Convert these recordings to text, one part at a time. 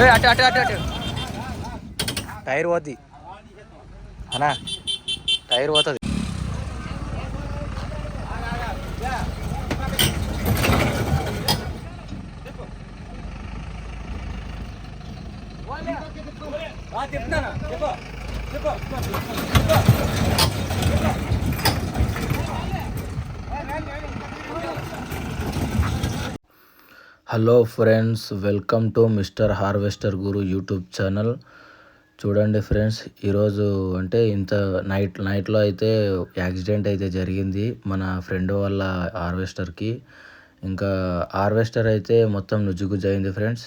ఏ అటు అటు అటు అటు. టైర్ పోద్ది. అనా టైర్ పోతుంది. Hello friends welcome to mister harvester Guru YouTube channel. చూడండి ఫ్రెండ్స్ ఈరోజు అంటే ఇంత నైట్ నైట్లో అయితే యాక్సిడెంట్ అయితే జరిగింది మన ఫ్రెండ్ వాళ్ళ హార్వెస్టర్కి. ఇంకా హార్వెస్టర్ అయితే మొత్తం నుజ్జుగుజ్జు అయింది ఫ్రెండ్స్.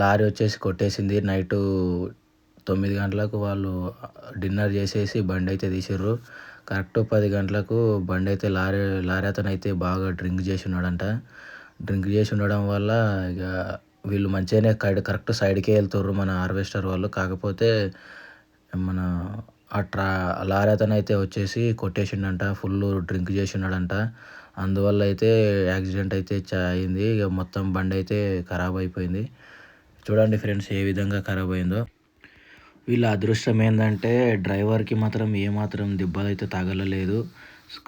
లారీ వచ్చేసి కొట్టేసింది. నైటు తొమ్మిది గంటలకు వాళ్ళు డిన్నర్ చేసేసి బండి అయితే తీసిర్రు. కరెక్ట్ పది గంటలకు బండి అయితే లారీ లారీ అతను అయితే బాగా డ్రింక్ చేసి ఉన్నాడంట. డ్రింక్ చేసి ఉండడం వల్ల ఇక వీళ్ళు మంచిగానే కరెక్ట్ కరెక్ట్ సైడ్కే వెళ్తుర్రు మన హార్వెస్టర్ వాళ్ళు. కాకపోతే మన ఆ ట్రా లారీ అతను అయితే వచ్చేసి కొట్టేసిండంట ఫుల్ డ్రింక్ చేసి ఉన్నాడంట అందువల్ల అయితే యాక్సిడెంట్ అయితే అయింది. ఇక మొత్తం బండి అయితే ఖరాబ్ అయిపోయింది. చూడండి ఫ్రెండ్స్ ఏ విధంగా ఖరాబ్ అయిందో. వీళ్ళ అదృష్టం ఏంటంటే డ్రైవర్కి మాత్రం ఏమాత్రం దెబ్బలు అయితే తగలలేదు.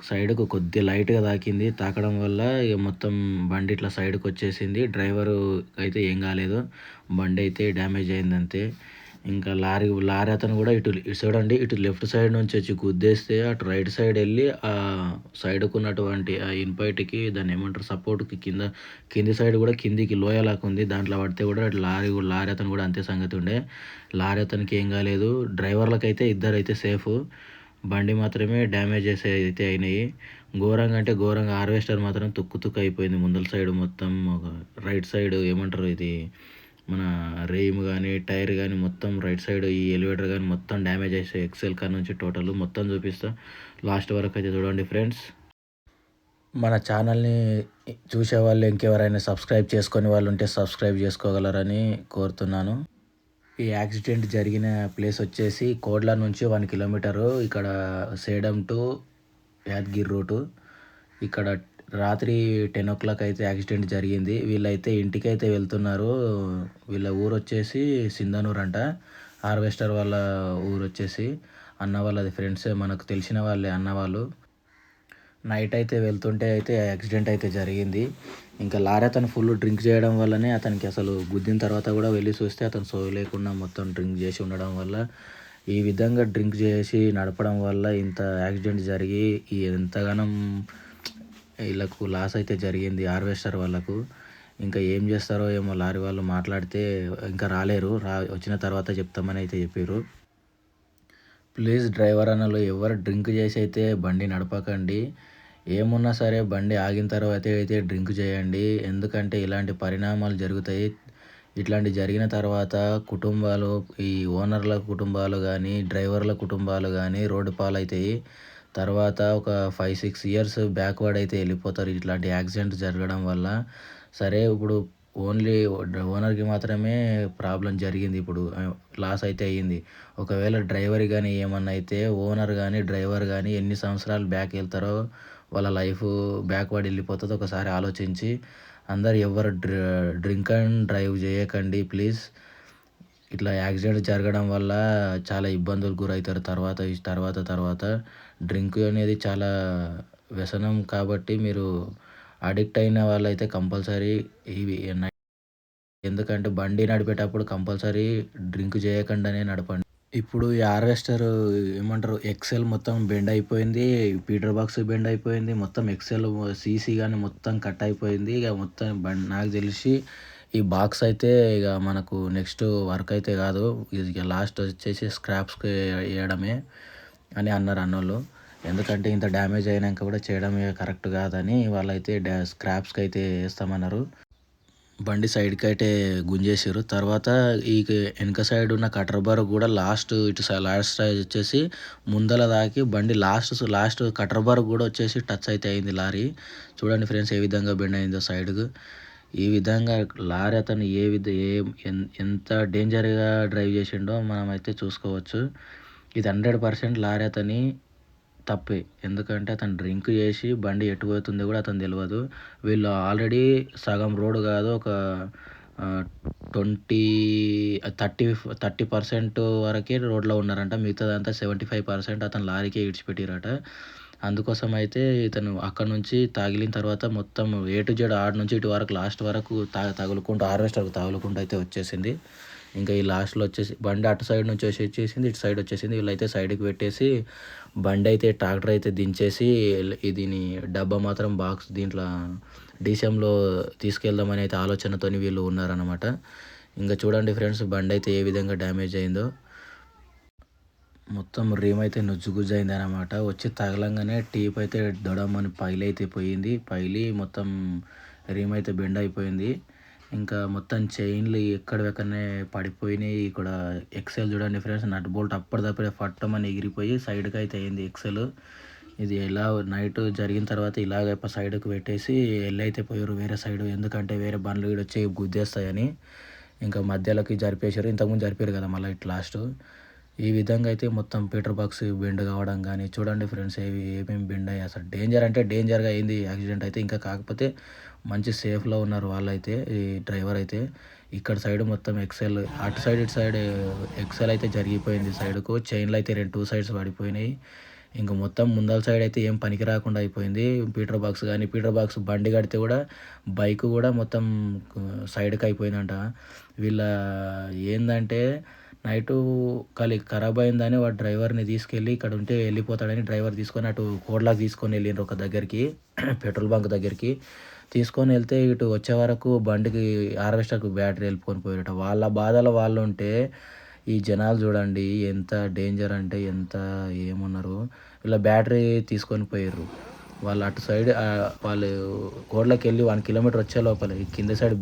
సైడ్కు కొద్ది లైట్గా తాకింది. తాకడం వల్ల ఇక మొత్తం బండి ఇట్లా సైడ్కి వచ్చేసింది. డ్రైవరు అయితే ఏం కాలేదు. బండి అయితే డ్యామేజ్ అయింది అంతే. ఇంకా లారీ లారీ అతను కూడా ఇటు ఇటు చూడండి ఇటు లెఫ్ట్ సైడ్ నుంచి వచ్చి గుద్దేస్తే అటు రైట్ సైడ్ వెళ్ళి ఆ సైడ్కు ఉన్నటువంటి ఆ ఇన్పైట్కి దాన్ని ఏమంటారు సపోర్ట్కి కింద కింది సైడ్ కూడా కిందికి లోయలాగా ఉంది. దాంట్లో పడితే కూడా అటు లారీ లారీ అతను కూడా అంతే సంగతి ఉండే. లారీ అతనికి ఏం కాలేదు. డ్రైవర్లకైతే ఇద్దరు అయితే సేఫ్. బండి మాత్రమే డ్యామేజెస్ అయితే అయినాయి. ఘోరంగా అంటే ఘోరంగా హార్వెస్టర్ మాత్రం తుక్కు తుక్కు అయిపోయింది. ముందల సైడ్ మొత్తం ఒక రైట్ సైడ్ ఏమంటారు ఇది? మన రేమ్ కానీ టైర్ కానీ మొత్తం రైట్ సైడ్ ఈ ఎలివేటర్ కానీ మొత్తం డ్యామేజ్ అయిపోయి ఎక్సెల్ కార్ నుంచి టోటల్ మొత్తం చూపిస్తా. లాస్ట్ వరకు అయితే చూడండి ఫ్రెండ్స్. మన ఛానల్ని చూసే వాళ్ళు ఇంకెవరైనా సబ్స్క్రైబ్ చేసుకొని వాళ్ళు ఉంటే సబ్స్క్రైబ్ చేసుకోగలరని కోరుతున్నాను. ఈ యాక్సిడెంట్ జరిగిన ప్లేస్ వచ్చేసి కోడ్ల నుంచి వన్ కిలోమీటరు ఇక్కడ సేడం టు యాద్గిర్ రూటు. ఇక్కడ రాత్రి టెన్ ఓ క్లాక్ అయితే యాక్సిడెంట్ జరిగింది. వీళ్ళైతే ఇంటికైతే వెళ్తున్నారు. వీళ్ళ ఊరు వచ్చేసి సింధనూర్ అంట. హార్వెస్టర్ వాళ్ళ ఊరు వచ్చేసి. అన్న వాళ్ళది ఫ్రెండ్స్ మనకు తెలిసిన వాళ్ళే అన్న వాళ్ళు. నైట్ అయితే వెళ్తుంటే అయితే యాక్సిడెంట్ అయితే జరిగింది. ఇంకా లారీ అతను ఫుల్ డ్రింక్ చేయడం వల్లనే అతనికి అసలు గుద్దిన తర్వాత కూడా వెళ్ళి చూస్తే అతను సో లేకుండా మొత్తం డ్రింక్ చేసి ఉండడం వల్ల ఈ విధంగా డ్రింక్ చేసి నడపడం వల్ల ఇంత యాక్సిడెంట్ జరిగి ఈ ఎంతగానం వీళ్ళకు లాస్ అయితే జరిగింది హార్వెస్టర్ వాళ్ళకు. ఇంకా ఏం చేస్తారో ఏమో లారీ వాళ్ళు మాట్లాడితే ఇంకా రాలేరు రా వచ్చిన తర్వాత చెప్తామని అయితే చెప్పారు ప్లీజ్ డ్రైవర్ అన్నలు ఎవరు డ్రింక్ చేసి అయితే బండి నడపకండి ఏమున్నా సరే బండి ఆగిన తర్వాత అయితే డ్రింక్ చేయండి. ఎందుకంటే ఇలాంటి పరిణామాలు జరుగుతాయి. ఇట్లాంటి జరిగిన తర్వాత కుటుంబాలు ఈ ఓనర్ల కుటుంబాలు కానీ డ్రైవర్ల కుటుంబాలు కానీ రోడ్డు పాలవుతాయి తర్వాత ఒక ఫైవ్ సిక్స్ ఇయర్స్ బ్యాక్వర్డ్ అయితే వెళ్ళిపోతారు ఇట్లాంటి యాక్సిడెంట్ జరగడం వల్ల. సరే ఇప్పుడు ఓన్లీ ఓనర్కి మాత్రమే ప్రాబ్లం జరిగింది ఇప్పుడు. లాస్ అయితే అయ్యింది. ఒకవేళ డ్రైవర్ కానీ ఏమన్నా అయితే ఓనర్ కానీ డ్రైవర్ కానీ ఎన్ని సంవత్సరాలు బ్యాక్ వెళ్తారో వాళ్ళ లైఫ్ బ్యాక్వర్డ్ వెళ్ళిపోతుందో ఒకసారి ఆలోచించి. అందరు ఎవరు డ్రింక్ అండ్ డ్రైవ్ చేయకండి ప్లీజ్. ఇట్లా యాక్సిడెంట్ జరగడం వల్ల చాలా ఇబ్బందులు గురవుతారు తర్వాత తర్వాత తర్వాత. డ్రింక్ అనేది చాలా వ్యసనం కాబట్టి మీరు అడిక్ట్ అయిన వాళ్ళైతే కంపల్సరీ ఇవి ఎందుకంటే బండి నడిపేటప్పుడు కంపల్సరీ డ్రింక్ చేయకుండానే నడపండి. ఇప్పుడు ఈ హార్వెస్టర్ ఏమంటారు ఎక్సెల్ మొత్తం బెండ్ అయిపోయింది పీటర్ బాక్స్ బెండ్ అయిపోయింది మొత్తం ఎక్సెల్ సీసీ కానీ మొత్తం కట్ అయిపోయింది ఇక మొత్తం బండి నాకు తెలిసి ఈ బాక్స్ అయితే ఇక మనకు నెక్స్ట్ వర్క్ అయితే కాదు ఇక లాస్ట్ వచ్చేసి స్క్రాప్స్కి వేయడమే అని అన్నారు అన్నోళ్ళు. ఎందుకంటే ఇంత డ్యామేజ్ అయినాక కూడా చేయడం కరెక్ట్ కాదని వాళ్ళైతే డా స్క్రాప్స్కి అయితే వేస్తామన్నారు. బండి సైడ్కి అయితే గుంజేసారు తర్వాత ఈ వెనక సైడ్ ఉన్న కటర్ బార్ కూడా లాస్ట్ ఇటు లాస్ట్ సైజ్ వచ్చేసి ముందల దాకి బండి లాస్ట్ లాస్ట్ కటర్ బార్ కూడా వచ్చేసి టచ్ అయితే అయింది లారీ. చూడండి ఫ్రెండ్స్ ఏ విధంగా బెండ్ అయిందో సైడ్కు. ఈ విధంగా లారీ అతను ఏ విధ ఏ ఎంత డేంజర్గా డ్రైవ్ చేసిండో మనం అయితే చూసుకోవచ్చు. ఇది హండ్రెడ్ పర్సెంట్ లారీ అతని తప్పే. ఎందుకంటే అతను డ్రింక్ చేసి బండి ఎటు పోతుందో కూడా అతను తెలియదు వీళ్ళు ఆల్రెడీ సగం రోడ్ కాదు ఒక ట్వంటీ థర్టీ థర్టీ పర్సెంట్ వరకే రోడ్లో ఉన్నారంట. మిగతాదంతా సెవెంటీ ఫైవ్ పర్సెంట్ అతను లారీకే ఇడిచిపెట్టిరట అందుకోసం అయితే ఇతను అక్కడ నుంచి తగిలిన తర్వాత మొత్తం ఏ టు జెడ్ ఆడ నుంచి ఇటు వరకు లాస్ట్ వరకు తా తగులుకుంటూ హార్వెస్టర్కు తగులుకుంటూ అయితే వచ్చేసింది. ఇంకా ఈ లాస్ట్లో వచ్చేసి బండి అటు సైడ్ నుంచి వచ్చి వచ్చేసింది ఇటు సైడ్ వచ్చేసింది. వీళ్ళైతే సైడ్కి పెట్టేసి బండి అయితే ట్రాక్టర్ అయితే దించేసి దీని డబ్బా మాత్రం బాక్స్ దీంట్లో డీసీఎంలో తీసుకెళ్దామని అయితే ఆలోచనతోని వీళ్ళు ఉన్నారనమాట ఇంకా చూడండి ఫ్రెండ్స్ బండి అయితే ఏ విధంగా డ్యామేజ్ అయిందో. మొత్తం రీమ్ అయితే నుజ్జుగుజ్జు అయింది అనమాట వచ్చి తగలంగానే టీప్ అయితే దొడమని పైలి అయితే పోయింది. పైలి మొత్తం రీమ్ అయితే బెండ్ అయిపోయింది. ఇంకా మొత్తం చైన్లు ఎక్కడెక్కడనే పడిపోయినాయి. ఇక్కడ ఎక్సెల్ చూడండి ఫ్రెండ్స్ నట్ బోల్ట్ అప్పటిదప్పుడే పట్టమని ఎగిరిపోయి సైడ్కి అయితే అయింది ఎక్సెల్ ఇది ఎలా నైట్ జరిగిన తర్వాత ఇలాగ సైడ్కి పెట్టేసి వెళ్ళి పోయారు వేరే సైడ్. ఎందుకంటే వేరే బండ్లు కూడా వచ్చి గుద్దేస్తాయని. ఇంకా మధ్యలోకి జరిపేశారు. ఇంతకుముందు జరిపారు కదా మళ్ళీ ఇట్లా లాస్ట్. ఈ విధంగా అయితే మొత్తం పీటర్ బాక్స్ బెండ్ కావడం కానీ చూడండి ఫ్రెండ్స్ ఏవి ఏమేమి బెండ్ అయ్యాయి అసలు డేంజర్ అంటే డేంజర్గా అయింది యాక్సిడెంట్ అయితే. ఇంకా కాకపోతే మంచి సేఫ్లో ఉన్నారు వాళ్ళైతే ఈ డ్రైవర్ అయితే. ఇక్కడ సైడ్ మొత్తం ఎక్సెల్ అటు సైడ్ ఇటు సైడ్ ఎక్సెల్ అయితే జరిగిపోయింది సైడ్కు చైన్లు అయితే రెండు టూ సైడ్స్ పడిపోయినాయి. ఇంకా మొత్తం ముందల సైడ్ అయితే ఏం పనికి రాకుండా అయిపోయింది. పీటర్ బాక్స్ కానీ పీటర్ బాక్స్ బండి కడితే కూడా బైక్ కూడా మొత్తం సైడ్కి అయిపోయిందంట. వీళ్ళ ఏంటంటే నైటు ఖాళీ ఖరాబ్ అయిందని వాడు డ్రైవర్ని తీసుకెళ్ళి ఇక్కడ ఉంటే వెళ్ళిపోతాడని డ్రైవర్ తీసుకొని అటు కోడ్లాకి తీసుకొని వెళ్ళిండ్రు ఒక దగ్గరికి పెట్రోల్ బంక్ దగ్గరికి. తీసుకొని వెళ్తే ఇటు వచ్చే వరకు బండికి హార్వెస్టర్కి బ్యాటరీ వెళ్ళిపోని పోయారట వాళ్ళ బాధలు వాళ్ళు ఉంటే ఈ జనాలు చూడండి ఎంత డేంజర్ అంటే ఎంత ఏమన్నారు. ఇలా బ్యాటరీ తీసుకొని పోయారు వాళ్ళు అటు సైడ్ వాళ్ళు కోడ్లకి వెళ్ళి వన్ కిలోమీటర్ వచ్చే లోపల కింద సైడ్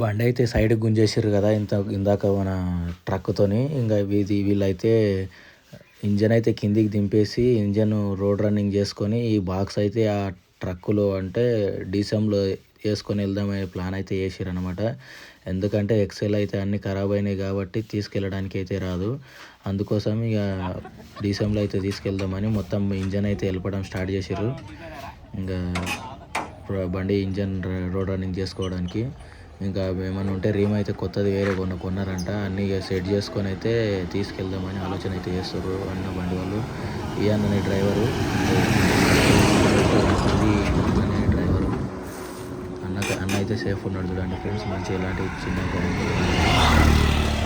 బండి అయితే సైడ్కి గుంజేసారు కదా ఇంత ఇందాక మన ట్రక్తోని ఇంకా ఇది వీళ్ళైతే ఇంజన్ అయితే కిందికి దింపేసి ఇంజన్ రోడ్ రన్నింగ్ చేసుకొని ఈ బాక్స్ అయితే ఆ ట్రక్కులో అంటే డీసెంలో వేసుకొని వెళ్దామనే ప్లాన్ అయితే వేసారు అనమాట ఎందుకంటే ఎక్సెల్ అయితే అన్ని ఖరాబ్ అయినాయి కాబట్టి తీసుకెళ్ళడానికి అయితే రాదు. అందుకోసం ఇక డీసెంలో అయితే తీసుకెళ్దామని మొత్తం ఇంజన్ అయితే వెళ్ళపడం స్టార్ట్ చేసారు ఇంకా బండి ఇంజన్ రోడ్ రన్నింగ్ చేసుకోవడానికి. ఇంకా ఏమైనా ఉంటే రీమ్ అయితే కొత్తది వేరే కొన్న కొన్నారంట. అన్నీ సెట్ చేసుకొని అయితే తీసుకెళ్దామని ఆలోచన అయితే చేస్తారు అన్న బండి వాళ్ళు. ఈ అనే డ్రైవరు. అనే డ్రైవరు. అన్న అన్న అయితే సేఫ్ ఉన్నాడు చూడండి ఫ్రెండ్స్. మంచిగా ఎలాంటి చిన్న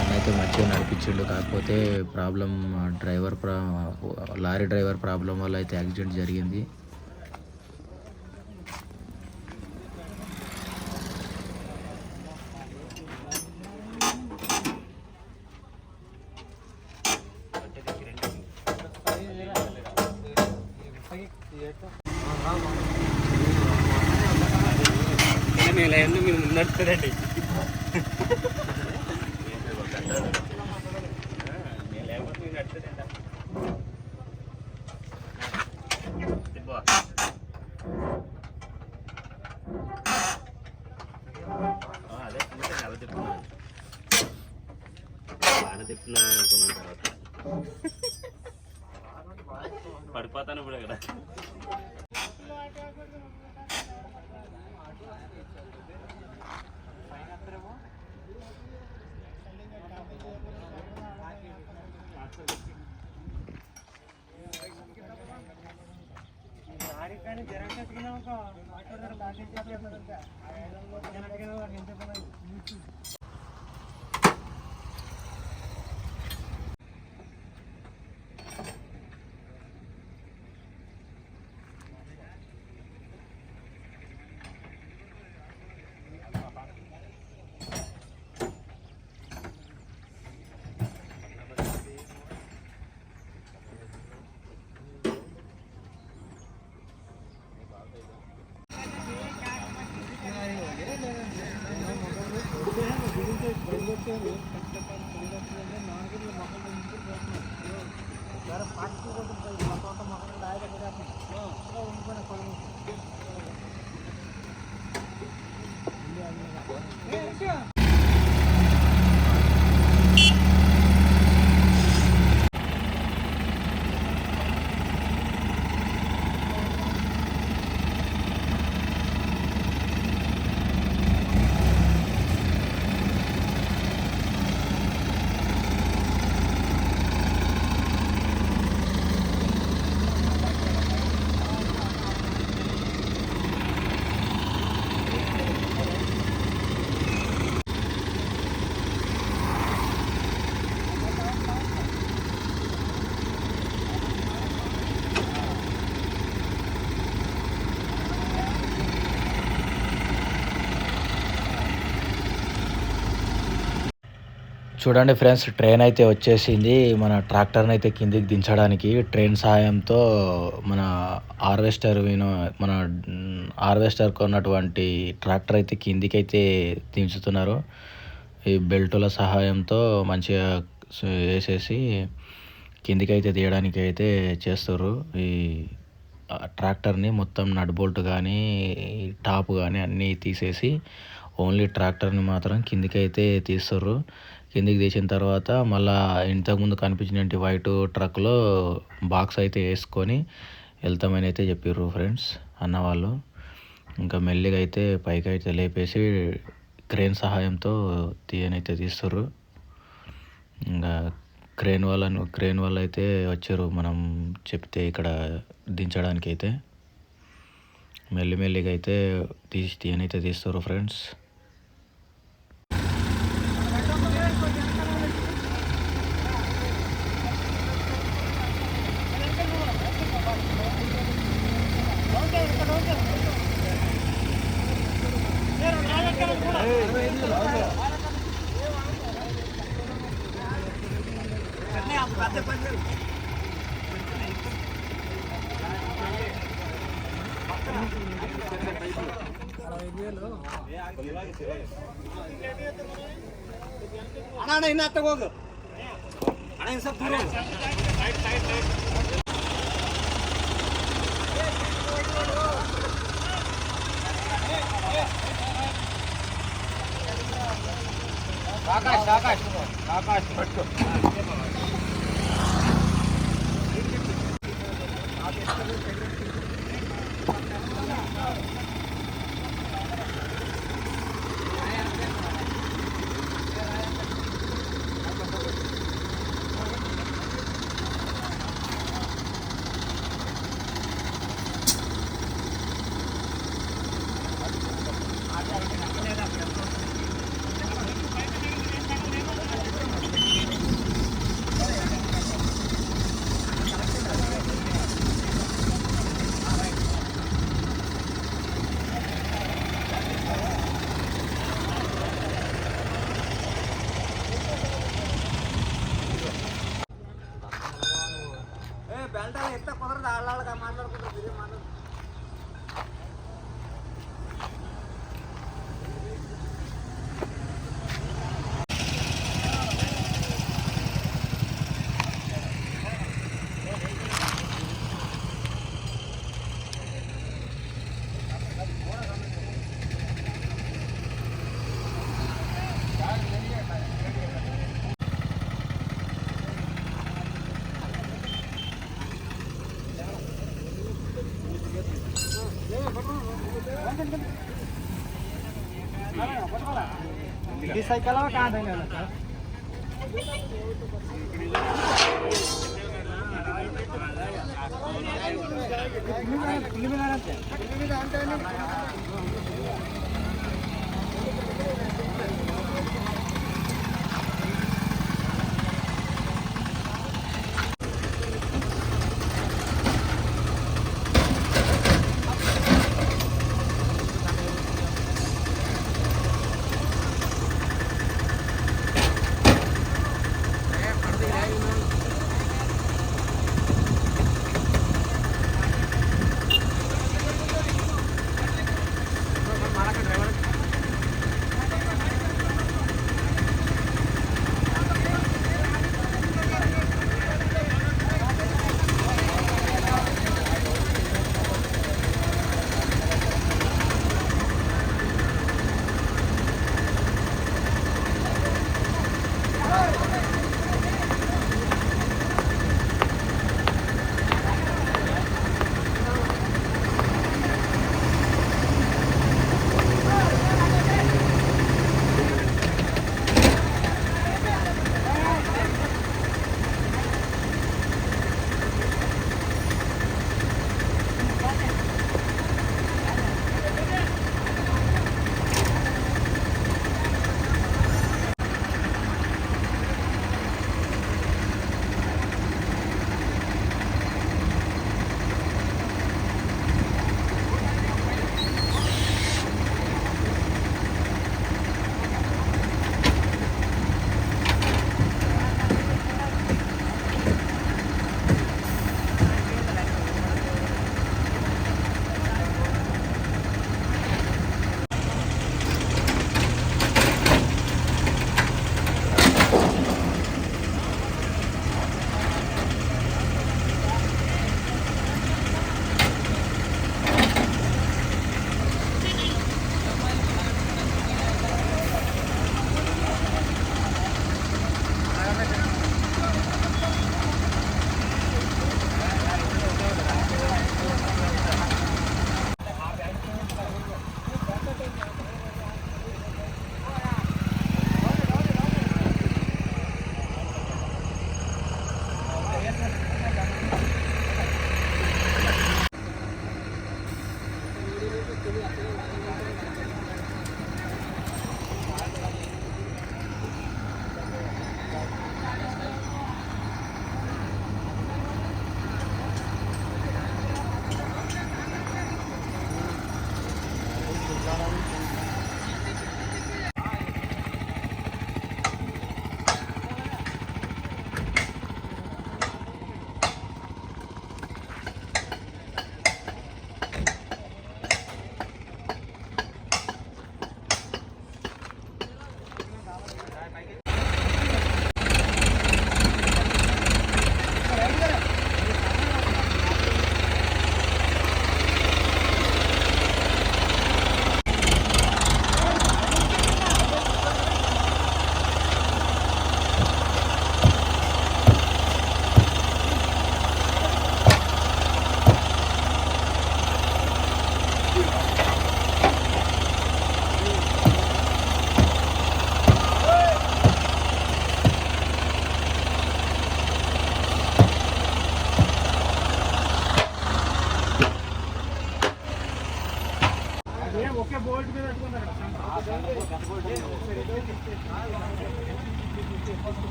అన్న అయితే మంచిగా నడిపించిండు. కాకపోతే ప్రాబ్లం డ్రైవర్ ప్రా లారీ డ్రైవర్ ప్రాబ్లం వల్ల అయితే యాక్సిడెంట్ జరిగింది. మీ లైన్లో జరగకుండా ఒక మాట్లాడారు దాని నుంచి வேறு பாட்டு கொடுத்து மொத்தம் மொத்தம் ஆயிரம் கிடையாது చూడండి ఫ్రెండ్స్ ట్రైన్ అయితే వచ్చేసింది. మన ట్రాక్టర్ని అయితే కిందికి దించడానికి ట్రైన్ సహాయంతో మన హార్వెస్టర్ వినో మన హార్వెస్టర్ కొన్నటువంటి ట్రాక్టర్ అయితే కిందికి అయితే దించుతున్నారు. ఈ బెల్టుల సహాయంతో మంచిగా వేసేసి కిందికి అయితే తీయడానికి అయితే చేస్తారు ఈ ట్రాక్టర్ని మొత్తం నట్ బోల్ట్ కానీ టాప్ కానీ అన్నీ తీసేసి ఓన్లీ ట్రాక్టర్ని మాత్రం కిందికి అయితే తీస్తారు కిందికి తీసిన తర్వాత మళ్ళా ఇంతకుముందు కనిపించినటువంటి వైట్ ట్రక్లో బాక్స్ అయితే వేసుకొని వెళ్తామని అయితే చెప్పారు ఫ్రెండ్స్ అన్నవాళ్ళు ఇంకా మెల్లిగా అయితే పైకి అయితే లేపేసి క్రేన్ సహాయంతో తీయనైతే తీస్తారు ఇంకా క్రేన్ వాళ్ళను క్రేన్ వాళ్ళు అయితే వచ్చారు మనం చెప్తే ఇక్కడ దించడానికి అయితే మెల్లిమెల్లిగా అయితే తీసి తీయనైతే తీస్తారు ఫ్రెండ్స్. ಅಣ್ಣ ಇನ್ನ ಹತ್ತಾಗ ಹೋಗು ಅಣ್ಣ ಇನ್ನು ಸ್ವಲ್ಪ ದೂರ ಹೋಗು. ಆಕಾಶ್ ಆಕಾಶ್ ಆಕಾಶ್ ಪಟ್ಟು ఏ ಸೈಕಲ್ ಕಾದಂಗ అంటే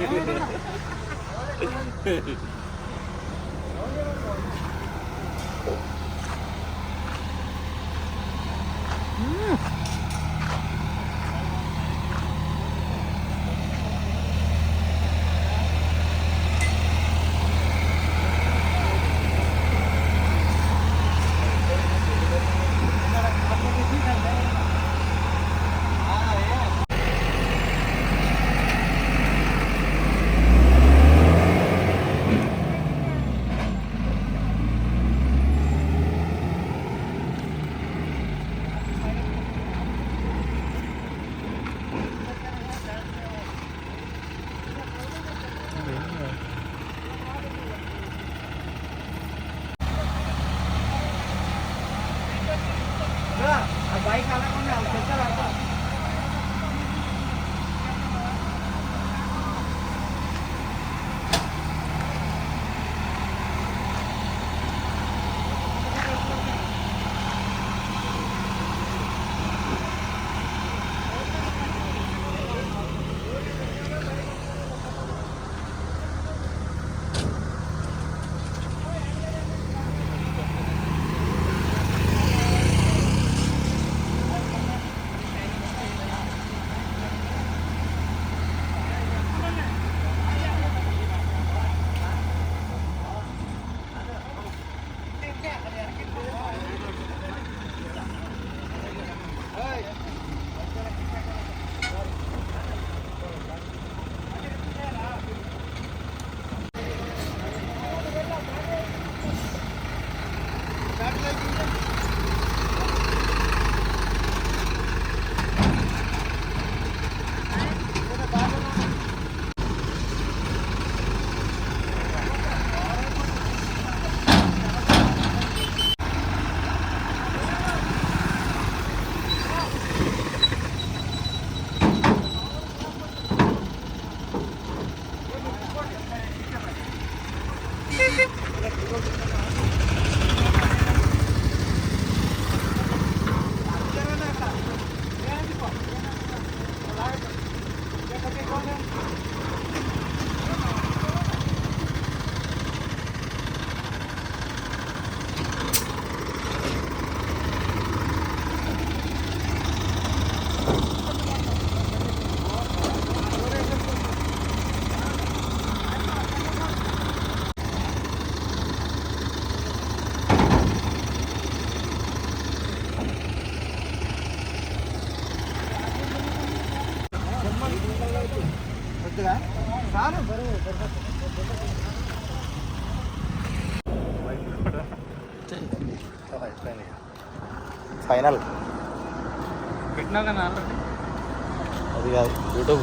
Hehehehe ఫైనల్. అది కాదు యూట్యూబ్.